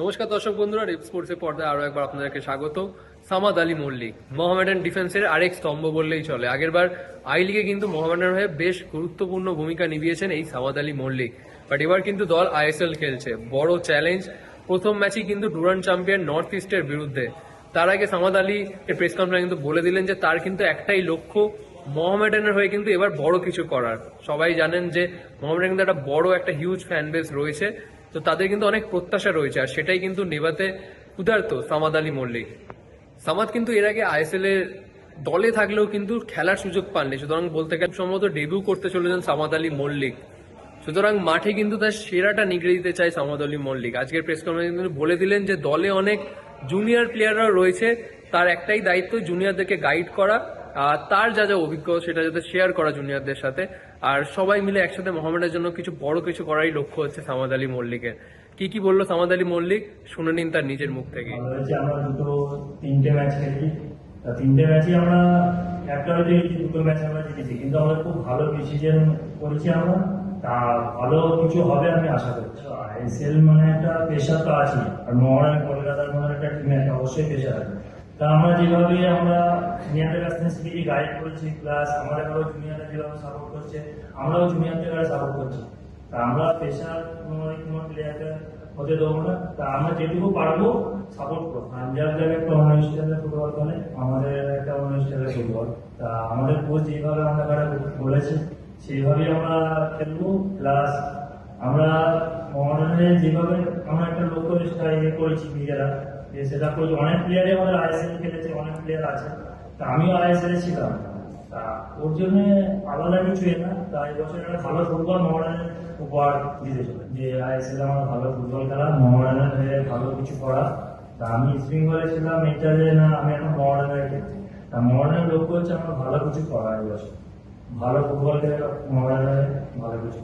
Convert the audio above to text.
নমস্কার দর্শক বন্ধুরা রেপ স্পোর্টসের পর্দায় আরও একবার আপনাদেরকে স্বাগত। সামাদ আলী মল্লিক, মোহামেডান ডিফেন্সের আরেক স্তম্ভ বললেই চলে। আগেরবার আই লিগে কিন্তু মোহামেডানের হয়ে বেশ গুরুত্বপূর্ণ ভূমিকা নিভিয়েছেন এই সামাদ আলী মল্লিক। বাট এবার কিন্তু দল আইএসএল খেলছে। বড় চ্যালেঞ্জ প্রথম ম্যাচই কিন্তু ডুরান্ড চ্যাম্পিয়ন নর্থ ইস্টের বিরুদ্ধে। তার আগে সামাদ আলী প্রেস কনফারেন্স কিন্তু বলে দিলেন যে তার কিন্তু একটাই লক্ষ্য মোহামেডানের হয়ে কিন্তু এবার বড় কিছু করার। সবাই জানেন যে মোহামেডান কিন্তু একটা বড় একটা হিউজ ফ্যান বেস রয়েছে। তো তাদের কিন্তু অনেক প্রত্যাশা রয়েছে, আর সেটাই কিন্তু নেভাতে ক্ষুধার্ত সামাদ আলী মল্লিক। সামাদ কিন্তু এর আগে আইএসএল এর দলে থাকলেও কিন্তু খেলার সুযোগ পাননি। সুতরাং বলতে গেলে সম্ভবত ডেবিউ করতে চলেছেন সামাদ আলী মল্লিক। সুতরাং মাঠে কিন্তু তার সেরাটা নিগড়ে দিতে চায় সামাদ আলী মল্লিক। আজকের প্রেস কনফারেন্সে কিন্তু বলে দিলেন যে দলে অনেক জুনিয়র প্লেয়াররা রয়েছে, তার একটাই দায়িত্ব জুনিয়রদেরকে গাইড করা। তার যা যা অভিজ্ঞতা সেটা যাতে শেয়ার করা জুনিয়রদের সাথে। আর সবাই মিলে একসাথে মোহামেডের জন্য কিছু বড় কিছু করারই লক্ষ্য হচ্ছে সামাদ আলী মল্লিকের। কি কি বলল সামাদ আলী মল্লিক? শুনে নিন তার নিজের মুখ থেকে। আমরা দুটো তিনটে ম্যাচ খেলি তিনটে ম্যাচই আমরা একটা হয়তো দুটো ম্যাচ আমরা জিতেছি। কিন্তু আমরা খুব ভালো ডিসিশন করেছি আমরা। তা ভালো কিছু হবে আমি আশা করছি। আইএসএল মানে একটা প্রেশার তো আছে আর মহারান কলকাতার মধ্যে একটা টিমে একটা অবশ্যই প্রেশার আছে। তা আমরা যেভাবে আমরা জুনিয়রদের কাছ থেকে শিখেছি গাইড করেছি প্লাস আমাদের আরও জুনিয়ররা যেভাবে সাপোর্ট করছে, আমরাও জুনিয়রদের কাছে সাপোর্ট করছি। তা আমরা প্রেশার কোনো কোনো প্লেয়ারকে হতে দেবো না। তা আমরা যেটুকু পারব সাপোর্ট করব। পাঞ্জাব লেভেল একটা অনুষ্ঠানে ফুটবল খেলে, আমাদের একটা অনুষ্ঠানে ফুটবল তা আমাদের কোচ যেভাবে আমাদের বলেছে, সেইভাবেই আমরা খেলব। প্লাস আমরা মহারানে যেভাবে আমরা একটা লক্ষ্য করেছি নিজেরা যে সেটা অনেক প্লেয়ারই আমাদের আইএসএল খেলেছে, অনেক প্লেয়ার আছে। তা আমিও আইএসএল ছিলাম। তা ওর জন্য আলাদা কিছু এ না, তা এই বছর একটা ভালো ফুটবল মহারানের উপহার দিতে চলে যে আইএসএল আমার ভালো ফুটবল খেলা মহারানের হয়ে ভালো কিছু করা। তা আমি ইস্ট বেঙ্গলে ছিলাম এটা যে না, আমি এখন মহারানের খেলছি। তা মহারানের লক্ষ্য হচ্ছে আমার ভালো কিছু করা এই বছর। ভালো ফুটবল খেলে মহারানের ভালো কিছু।